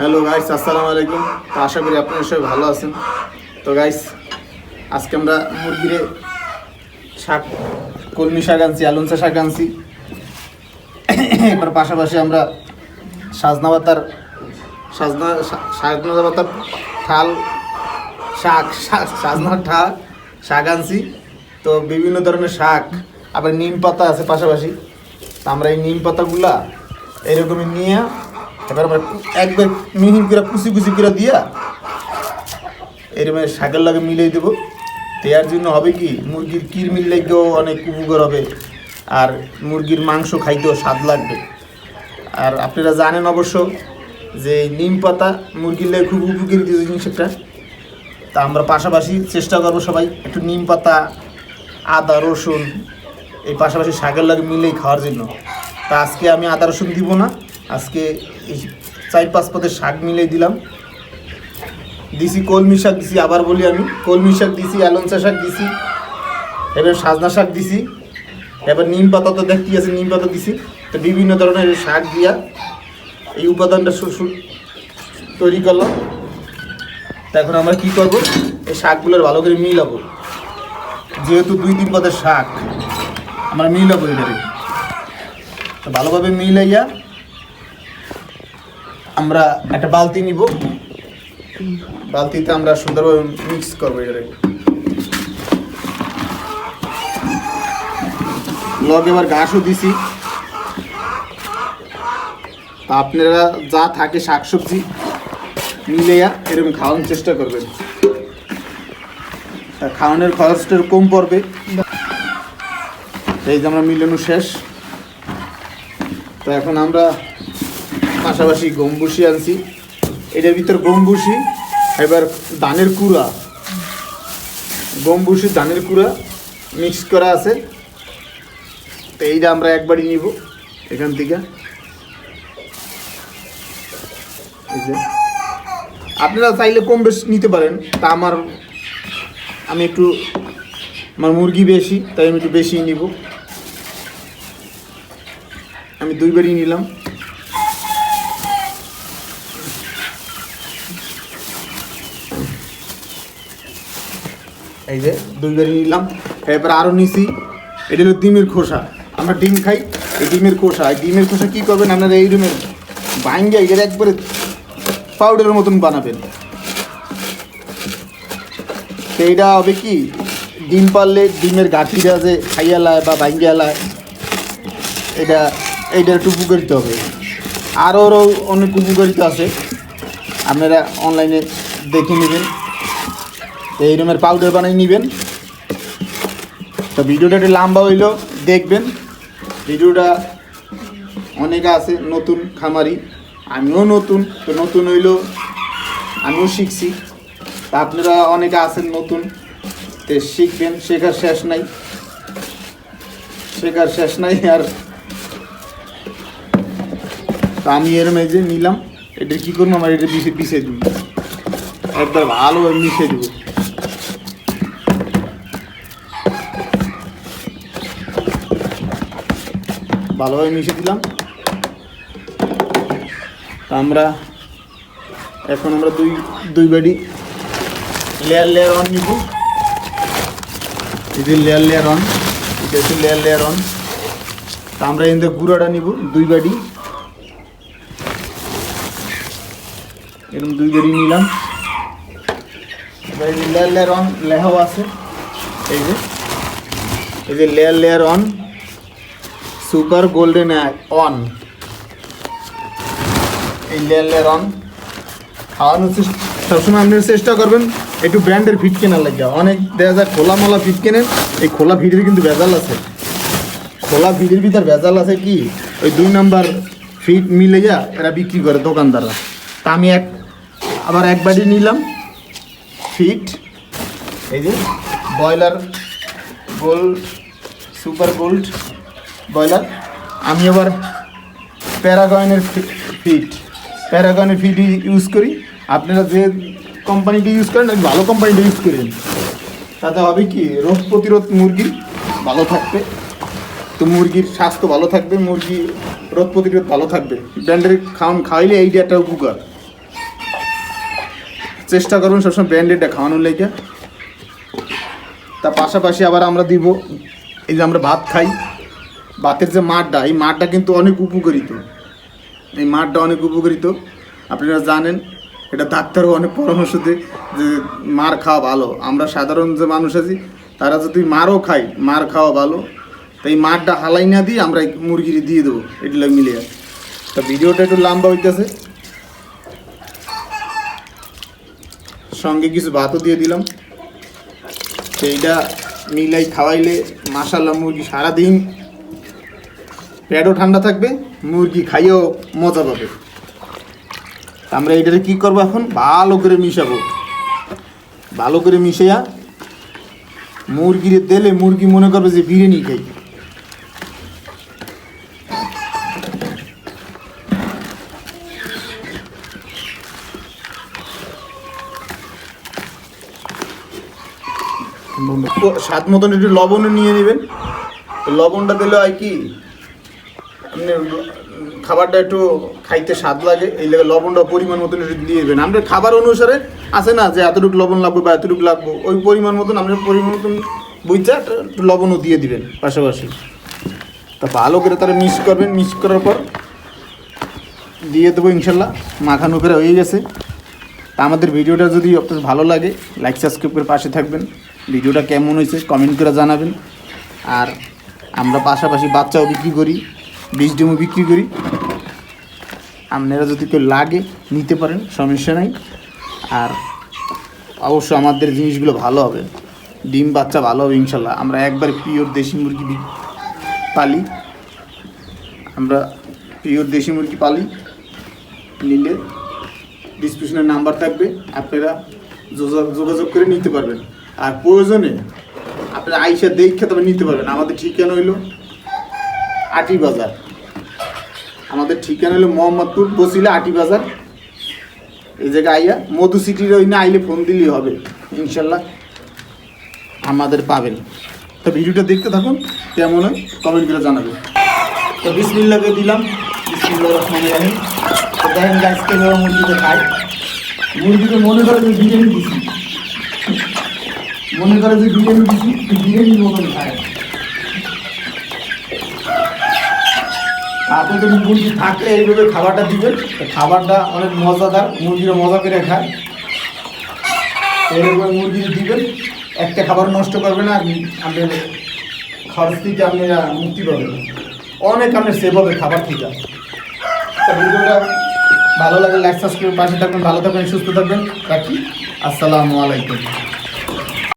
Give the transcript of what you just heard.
Hello guys আসসালামু আলাইকুম তো আশা করি আপনারা সবাই ভালো আছেন। তো গাইস আজকে আমরা মুরগিরে শাক, কলমি শাক আনছি আলুনসা শাক আনছি। এবার পাশাপাশি আমরা সাজনা পাতার, সাজনা সাজনা পাতার ঠাল শাক সাজনার ঠাল শাক আনছি। তো বিভিন্ন ধরনের শাক, আবার নিম পাতা আছে পাশাপাশি। তো আমরা এই নিম পাতাগুলা এরকমই নিয়ে এবার আমরা একবার মিহি করে কুচি কুচি করে দিয়া এরকম শাকের লাগে মিলিয়ে দেবো। দেওয়ার জন্য হবে কি, মুরগির কিরমির লেগেও অনেক উপকার হবে আর মুরগির মাংস খাইতেও স্বাদ লাগবে। আর আপনারা জানেন অবশ্য যে নিম পাতা মুরগির লেগে খুব উপকারী জিনিস একটা। তা আমরা পাশাপাশি চেষ্টা করব সবাই একটু নিম পাতা, আদা, রসুন এই পাশাপাশি শাকের লাগে মিলেই খাওয়ার জন্য। তা আজকে আমি আদা, রসুন দিব না। আজকে এই চার পাঁচ পদের শাক মিলিয়ে দিলাম। দিছি কলমি শাক দিছি, আবার বলি আমি। কলমি শাক দিছি আলনসা শাক দিছি, এবার সাজনা শাক দিছি, এবার নিম পাতা তো দেখতে আছে নিম পাতা দিছি। তো বিভিন্ন ধরনের শাক দিয়া এই উপাদানটা তৈরি করলাম। তা এখন আমরা কি করব? এই শাকগুলোর ভালো করে মিলাবো। যেহেতু দুই তিন পদের শাক, আমরা মিলাবো এটারে তো ভালোভাবে মিলাইয়া আমরা একটা বালতি নিব। বালতিতে আমরা সুন্দরভাবে মিক্স করব এটারে লগে এবার ঘাসও দিছি। তা আপনারা যা থাকে শাকসবজি মিলেয়া এরকম খাওয়ানোর চেষ্টা করবেন। খাওয়ানোর খরচটা কম পড়বে। এই যে আমরা মিলানো শেষ। তো এখন আমরা পাশাপাশি গম ভুসি আনছি। এটার ভিতর গম ভুসি এবার ধানের কুড়া। গম ভুসি ধানের কুড়া মিক্স করা আছে। তো এইটা আমরা একবারই নিব এখান থেকে। আপনারা চাইলে কম বেশি নিতে পারেন। তা আমার, আমি একটু, আমার মুরগি বেশি, তাই আমি একটু বেশি নিব। আমি দুইবারই নিলাম। এই যে, দুই দুইবারই নিলাম। এরপর আরও নিছি। এটা হলো ডিমের খোসা। আমরা ডিম খাই, এই ডিমের খোসা। এই ডিমের খোসা কী করবেন? আপনারা এই রুমের বাইঙ্গে এর একবারে পাউডারের মতন বানাবেন। তো এইটা হবে কি? ডিম পারলে ডিমের গাঠিটা যে খাইয়ালায় বা বাইঙ্গিয়ালায় এটা, এইটা একটু উপকারিত হবে। আরও অনেক উপকারিতা আছে। আপনারা অনলাইনে দেখে নেবেন। এই রকমের পাউডার বানিয়ে নেবেন। তো ভিডিওটা একটু লম্বা হইলেও দেখবেন। ভিডিওটা অনেকে আছে, নতুন খামারি। আমিও নতুন, তো নতুন হইলেও আমিও শিখছি। তা আপনারা অনেকে আছেন নতুন, তো শিখবেন, শেখার শেষ নাই। শেখার শেষ নাই আর তা আমি এরম এই যে নিলাম, এটা কী করব? আমার এটা বিষে বিষে দিব। একবার ভালোভাবে মিশিয়ে দেবো। ভালোভাবে মিশিয়ে দিলাম। আমরা এখন আমরা দুই দুই বাড়ি লেয়ার লেয়ার অন নিব। এই যে লেয়ার লেয়ার অন এটা লেয়ার লেয়ার অন তা আমরা এখান গুঁড়াটা নিব, দুই বাড়ি এরকম দুই বাড়ি নিলাম। লেয়ার লেয়ার অন লেহাও আছে। এই যে এই যে লেয়ার লেয়ার অন সুপার গোল্ডেন অন। এই লেয়ার অন খাওয়ানোর চেষ্টা সবসময় আপনারা চেষ্টা করবেন, একটু ব্র্যান্ডের ফিট কেনার লাগে। অনেক দেখা যায় খোলা মালা ফিট কেনেন, এই খোলা ফিটের কিন্তু ভেজাল আছে। খোলা ফিটের ভিতর ভেজাল আছে কি? ওই দুই নাম্বার ফিট মিলে যা, এরা বিক্রি করে দোকানদাররা। তা আমি এক আবার এক নিলাম। ফিট এই যে, broiler gold super gold broiler? আমি আবার প্যারাগনের ফিট প্যারাগনের ফিট ইউজ করি। আপনারা যে কোম্পানিটি ইউজ করেন আমি ভালো কোম্পানিটা ইউজ করেন তাতে হবে কি রোগ প্রতিরোধ মুরগির ভালো থাকবে। তো মুরগির স্বাস্থ্য ভালো থাকবে মুরগি রোগ প্রতিরোধ ভালো থাকবে। ব্র্যান্ডের খাওয়ান খাওয়াইলে এইটা একটা উপকার। চেষ্টা করুন সবসময় ব্র্যান্ডেডটা খাওয়ানোর লেগে। তার পাশাপাশি আবার আমরা দিব এই যে আমরা ভাত খাই। ভাতের যে মাঠটা, এই মাঠটা কিন্তু অনেক উপকারিত। এই মাঠটা অনেক উপকারিত। আপনারা জানেন, এটা ডাক্তারও অনেক পরামর্শ দেয় যে মার খাওয়া ভালো। আমরা সাধারণ যে মানুষ আছি, তারা যদি মারও খাই মার খাওয়া ভালো তো এই মাঠটা হালাই না দিয়ে আমরা মুরগির দিয়ে দেবো এগুলো মিলিয়ে। তা ভিডিওটা একটু লম্বা হইতেছে। সঙ্গে কিছু ভাতও দিয়ে দিলাম। সেইটা মিলাই খাওয়াইলে মাসাল্লাহ মুরগি সারাদিন পেটও ঠান্ডা থাকবে, মুরগি খাইয়েও মজা পাবে। আমরা এটারে কি করব এখন? ভালো করে মিশাবো। ভালো করে মিশাইয়া মুরগির দিলে মুরগি মনে করবে যে বিরিয়ানি খাই। স্বাদ মতন একটু লবণও নিয়ে নেবেন। লবণটা দিলে হয় কি? খাবারটা একটু খাইতে স্বাদ লাগে, এই লেগে লবণটা পরিমাণ মতন একটু দিয়ে দেবেন। আমরা খাবার অনুসারে আছে না যে এতটুকু লবণ লাগবে বা এতটুকু লাগবে, ওই পরিমাণ মতন আপনার পরিমাণ মতন বুঝতে একটু লবণও দিয়ে দিবেন পাশাপাশি। তা ভালো করে তারা মিক্স করবেন, মিক্স করার পর দিয়ে দেবো ইনশাল্লাহ, মাখানো করে হয়ে গেছে। তা আমাদের ভিডিওটা যদি আপনার ভালো লাগে লাইক সাবস্ক্রাইব করে পাশে থাকবেন। ভিডিওটা কেমন হয়েছে কমেন্ট করে জানাবেন। আর আমরা পাশাপাশি বাচ্চাও বিক্রি করি। বীজ ডিমও বিক্রি করি। আপনারা যদি কেউ লাগে নিতে পারেন, সমস্যা নাই। আর অবশ্য আমাদের জিনিসগুলো ভালো হবে। ডিম বাচ্চা ভালো হবে ইনশাল্লাহ। আমরা একবার পিওর দেশি মুরগি পালি। আমরা পিওর দেশি মুরগি পালি। নিলে ডিসক্রিপশনের নাম্বার থাকবে। আপনারা যোগা- যোগাযোগ করে নিতে পারবেন। আর প্রয়োজনে আপনারা আইসা দেখে তবে নিতে পারবেন। আমাদের ঠিকানা হইল আটি বাজার। আমাদের ঠিকানা হলো মোহাম্মদপুর বসিলা আটি বাজার। এই জায়গায় আইয়া মধু সিটির ওই না আইলে ফোন দিলেই হবে, ইনশাল্লাহ আমাদের পাবেন। তো ভিডিওটা দেখতে থাকুন, কেমন হয় কমেন্ট করে জানাবেন। তো বিসমিল্লাকে দিলাম মুরগিতে মনে করে যে বিরিয়ানি দিছি। মনে করে যে বিরিয়ানি দিছি বিরিয়ানির মতন খায়। আপনি যদি মুরগি থাকলে এইভাবে খাবারটা দিবেন। খাবারটা অনেক মজাদার, মুরগিরা মজা করে খায়। এইভাবে মুরগি দিবেন, একটা খাবার নষ্ট করবে না আর আপনার খরচ থেকে আপনারা মুক্তি পাবেন। অনেক আপনার সেভ হবে খাবার থেকে। ভিডিওটা ভালো লাগে লাইক সাবস্ক্রাইব পাশে থাকবেন, ভালো থাকবেন, সুস্থ থাকবেন। রাখি। আসসালামু আলাইকুম।